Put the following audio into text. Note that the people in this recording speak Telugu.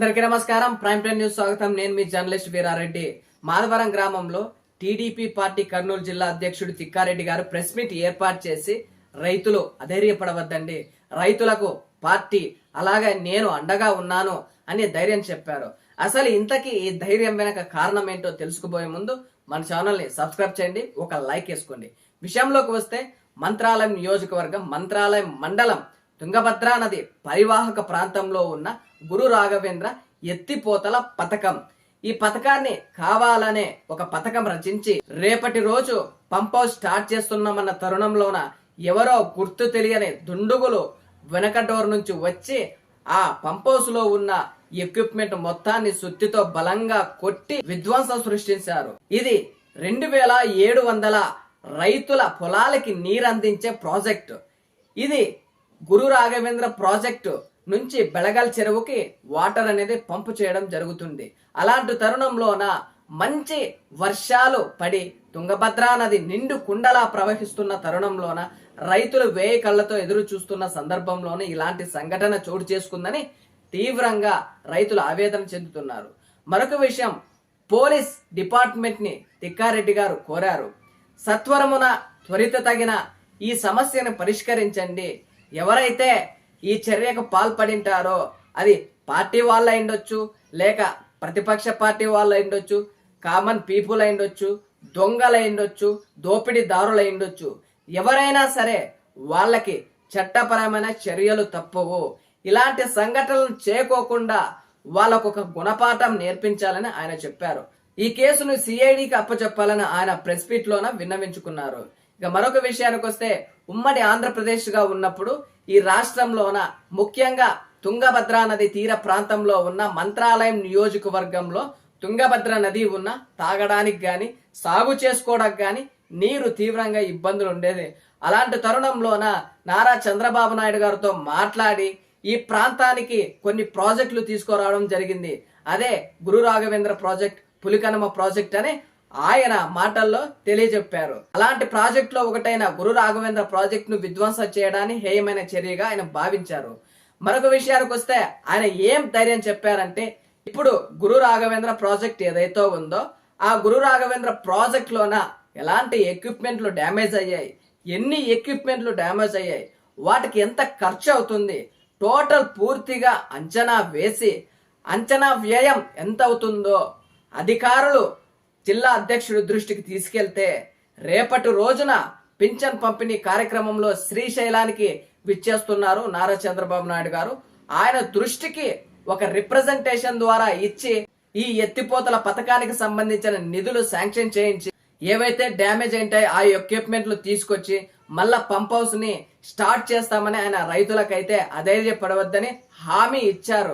అందరికీ నమస్కారం. ప్రైమ్ టైమ్ న్యూస్ స్వాగతం. నేను మీ జర్నలిస్ట్ వీరారెడ్డి. మాధవరం గ్రామంలో టీడీపీ పార్టీ కర్నూలు జిల్లా అధ్యక్షుడు తిక్కారెడ్డి గారు ప్రెస్ మీట్ ఏర్పాటు చేసి రైతులు అధైర్యపడవద్దండి. రైతులకు పార్టీ అలాగే నేను అండగా ఉన్నాను అని ధైర్యం చెప్పారు. అసలు ఇంతకీ ఈ ధైర్యం వెనక కారణం ఏంటో తెలుసుకుపోయే ముందు మన ఛానల్ని సబ్స్క్రైబ్ చేయండి ఒక లైక్ వేసుకోండి. విషయంలోకి వస్తే మంత్రాలయం నియోజకవర్గం మంత్రాలయం మండలం తుంగభద్రా నది పరివాహక ప్రాంతంలో ఉన్న గురు రాఘవేంద్ర ఎత్తిపోతల పథకం. ఈ పథకాన్ని కావాలనే ఒక పథకం రచించి రేపటి రోజు పంప్ హౌస్ స్టార్ట్ చేస్తున్నామన్న తరుణంలోన ఎవరో గుర్తు తెలియని దుండుగులు వెనక డోర్ నుంచి వచ్చి ఆ పంప్ హౌస్లో ఉన్న ఎక్విప్మెంట్ మొత్తాన్ని సుత్తితో బలంగా కొట్టి విధ్వంసం సృష్టించారు. ఇది రెండు వేల ఏడు వందల రైతుల పొలాలకి నీరందించే ప్రాజెక్టు. ఇది గురు రాఘవేంద్ర ప్రాజెక్టు నుంచి బెళగల్ చెరువుకి వాటర్ అనేది పంపు చేయడం జరుగుతుంది. అలాంటి తరుణంలోన మంచి వర్షాలు పడి తుంగభద్రా నది నిండు కుండలా ప్రవహిస్తున్న తరుణంలోన రైతులు వేయి కళ్ళతో ఎదురు చూస్తున్న సందర్భంలోనే ఇలాంటి సంఘటన చోటు చేసుకుందని తీవ్రంగా రైతులు ఆవేదన చెందుతున్నారు. మరొక విషయం పోలీస్ డిపార్ట్మెంట్ని తిక్కారెడ్డి గారు కోరారు. సత్వరమున త్వరిత తగిన ఈ సమస్యను పరిష్కరించండి. ఎవరైతే ఈ చర్యకు పాల్పడింటారో అది పార్టీ వాళ్ళ అయిండొచ్చు లేక ప్రతిపక్ష పార్టీ వాళ్ళు అయిండొచ్చు కామన్ పీపుల్ అయిండొచ్చు దొంగలు అయిండొచ్చు దోపిడీదారులు అయిండొచ్చు. ఎవరైనా సరే వాళ్ళకి చట్టపరమైన చర్యలు తప్పవు. ఇలాంటి సంఘటనలు చేయకోకుండా వాళ్ళకు ఒక గుణపాఠం నేర్పించాలని ఆయన చెప్పారు. ఈ కేసును సిఐడికి అప్పచెప్పాలని ఆయన ప్రెస్ మీట్లోన విన్నవించుకున్నారు. ఇక మరొక విషయానికి వస్తే ఉమ్మడి ఆంధ్రప్రదేశ్గా ఉన్నప్పుడు ఈ రాష్ట్రంలోన ముఖ్యంగా తుంగభద్రా నది తీర ప్రాంతంలో ఉన్న మంత్రాలయం నియోజకవర్గంలో తుంగభద్ర నది ఉన్న తాగడానికి గాని సాగు చేసుకోవడానికి గాని నీరు తీవ్రంగా ఇబ్బందులు ఉండేది అలాంటి తరుణంలోన నారా చంద్రబాబు నాయుడు గారితో మాట్లాడి ఈ ప్రాంతానికి కొన్ని ప్రాజెక్టులు తీసుకురావడం జరిగింది. అదే గురు రాఘవేంద్ర ప్రాజెక్ట్ పులికనమ ప్రాజెక్ట్ అని ఆయన మాటల్లో తెలియజెప్పారు. అలాంటి ప్రాజెక్ట్లో ఒకటైన గురు రాఘవేంద్ర ప్రాజెక్ట్ను విధ్వంసం చేయడాన్ని హేయమైన చర్యగా ఆయన భావించారు. మరొక విషయానికి వస్తే ఆయన ఏం ధైర్యం చెప్పారంటే ఇప్పుడు గురు రాఘవేంద్ర ప్రాజెక్ట్ ఏదైతే ఉందో ఆ గురు రాఘవేంద్ర ప్రాజెక్ట్ లోన ఎలాంటి ఎక్విప్మెంట్లు డ్యామేజ్ అయ్యాయి? ఎన్ని ఎక్విప్మెంట్లు డ్యామేజ్ అయ్యాయి? వాటికి ఎంత ఖర్చు అవుతుంది? టోటల్ పూర్తిగా అంచనా వేసి అంచనా వ్యయం ఎంత అవుతుందో అధికారులు జిల్లా అధ్యక్షుడి దృష్టికి తీసుకెళ్తే రేపటి రోజున పింఛన్ పంపిణీ కార్యక్రమంలో శ్రీశైలానికి విచ్చేస్తున్నారు నారా చంద్రబాబు నాయుడు గారు. ఆయన దృష్టికి ఒక రిప్రజెంటేషన్ ద్వారా ఇచ్చి ఈ ఎత్తిపోతల పథకానికి సంబంధించిన నిధులు శాంక్షన్ చేయించి ఏవైతే డ్యామేజ్ అయింటాయో ఆ ఎక్విప్మెంట్లు తీసుకొచ్చి మళ్ళా పంప్ హౌస్ని స్టార్ట్ చేస్తామని ఆయన రైతులకైతే అధైర్యపడవద్దని హామీ ఇచ్చారు.